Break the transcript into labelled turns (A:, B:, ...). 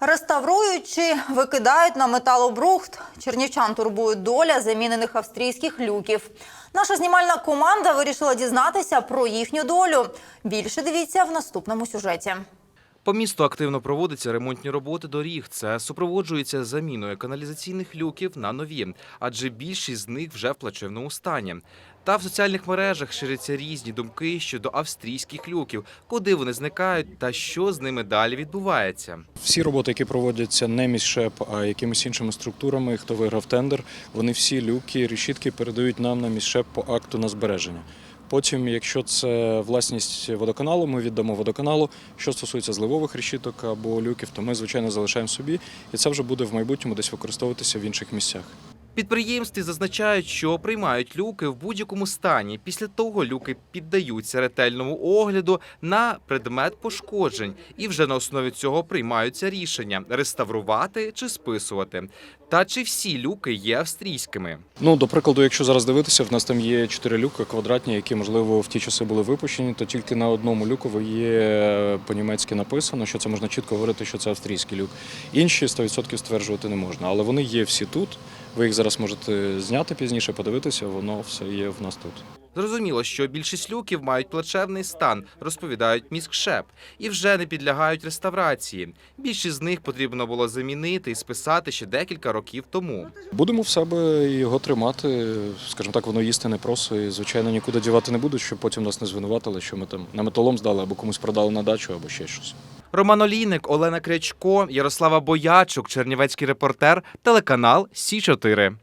A: Реставрують чи викидають на металобрухт. Чернівчан турбує доля замінених австрійських люків. Наша знімальна команда вирішила дізнатися про їхню долю. Більше дивіться в наступному сюжеті.
B: По місту активно проводяться ремонтні роботи доріг. Це супроводжується заміною каналізаційних люків на нові, адже більшість з них вже в плачевному стані. Та в соціальних мережах ширяться різні думки щодо австрійських люків, куди вони зникають та що з ними далі відбувається.
C: Всі роботи, які проводяться не міськшеп, а якимись іншими структурами, хто виграв тендер, вони всі люки, решітки передають нам на міськшеп по акту на збереження. Потім, якщо це власність водоканалу, ми віддамо водоканалу. Що стосується зливових решіток або люків, то ми звичайно залишаємо собі, і це вже буде в майбутньому десь використовуватися в інших місцях.
B: Підприємстві зазначають, що приймають люки в будь-якому стані. Після того люки піддаються ретельному огляду на предмет пошкоджень, і вже на основі цього приймаються рішення реставрувати чи списувати. Та чи всі люки є австрійськими?
C: Ну, до прикладу, якщо зараз дивитися, в нас там є чотири люки квадратні, які, можливо, в ті часи були випущені, то тільки на одному люку є по-німецьки написано, що це можна чітко говорити, що це австрійський люк. Інші 100% стверджувати не можна, але вони є всі тут. Ви їх зараз можете зняти пізніше, подивитися, воно все є в нас тут.
B: Зрозуміло, що більшість люків мають плачевний стан, розповідають міськшеп, і вже не підлягають реставрації. Більшість з них потрібно було замінити і списати ще декілька років тому.
C: Будемо в себе його тримати. Скажімо так, воно їсти не просто і, звичайно, нікуди дівати не будуть, щоб потім нас не звинуватили, що ми там на металом здали або комусь продали на дачу, або ще щось.
B: Роман Олійник, Олена Крячко, Ярослава Боячук, Чернівецький репортер, телеканал Сі 4